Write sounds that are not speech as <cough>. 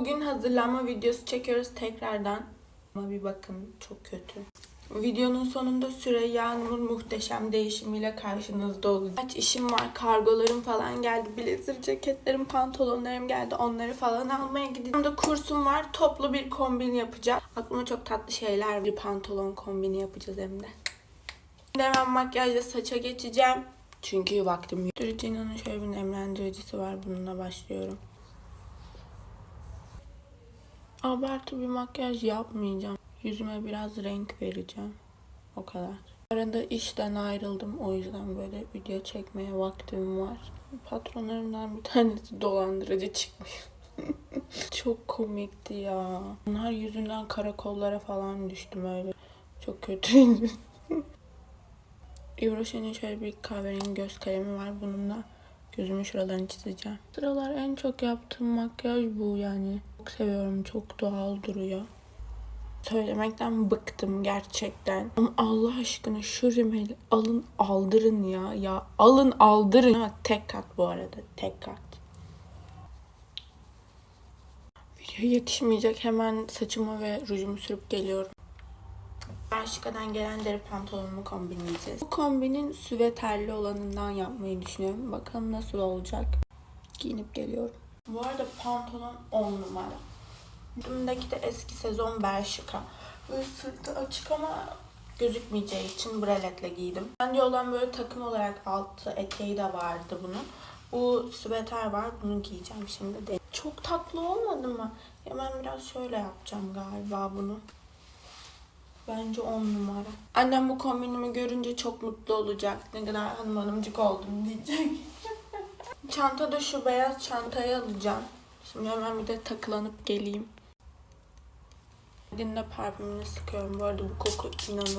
Bugün hazırlanma videosu çekiyoruz tekrardan. Ama bir bakın çok kötü. Videonun sonunda Süreyya Hanım'ın muhteşem değişimiyle karşınızda olacağım. Kaç işim var, kargolarım falan geldi. Blazer ceketlerim, pantolonlarım geldi. Onları falan almaya gideceğim. de kursum var. Toplu bir kombin yapacağım. Aklıma çok tatlı şeyler bir pantolon kombini yapacağız hem de. Hemen makyajla saça geçeceğim. Çünkü vaktim yok. Regina'nın şöyle bir nemlendiricisi var. Bununla başlıyorum. Abartı bir makyaj yapmayacağım. Yüzüme biraz renk vereceğim. O kadar. Arada işten ayrıldım. O yüzden böyle video çekmeye vaktim var. Patronlarımdan bir tanesi <laughs> dolandırıcı çıkmış. <laughs> Çok komikti ya. Onlar yüzünden karakollara falan düştüm öyle. Çok kötüydü. <laughs> Rocher'in şöyle bir kahverengi göz kalemi var. Bununla gözümün şuralarını çizeceğim. Sıralar en çok yaptığım makyaj bu yani. Çok seviyorum. Çok doğal duruyor. Söylemekten bıktım gerçekten. Ama Allah aşkına şu rimeli alın aldırın ya. Ya alın aldırın. Ha, tek kat bu arada. Tek kat. Video yetişmeyecek. Hemen saçımı ve rujumu sürüp geliyorum. Bershka'dan gelen deri pantolonumu kombinleyeceğiz. Bu kombinin süveterli olanından yapmayı düşünüyorum. Bakalım nasıl olacak. Giyinip geliyorum. Bu arada pantolon 10 numara. Üstümdeki de eski sezon Bershka. Böyle sırtı açık ama gözükmeyeceği için braletle giydim. Bende olan böyle takım olarak altı eteği de vardı bunun. Bu süveter var. Bunu giyeceğim şimdi de. Çok tatlı olmadı mı? Hemen biraz şöyle yapacağım galiba bunu. Bence on numara. Annem bu kombinimi görünce çok mutlu olacak. Ne kadar hanım hanımcık oldum diyecek. <laughs> Çantada şu beyaz çantayı alacağım. Şimdi hemen bir de takılanıp geleyim. Dinle parfümünü sıkıyorum. Bu arada bu koku inanılmaz.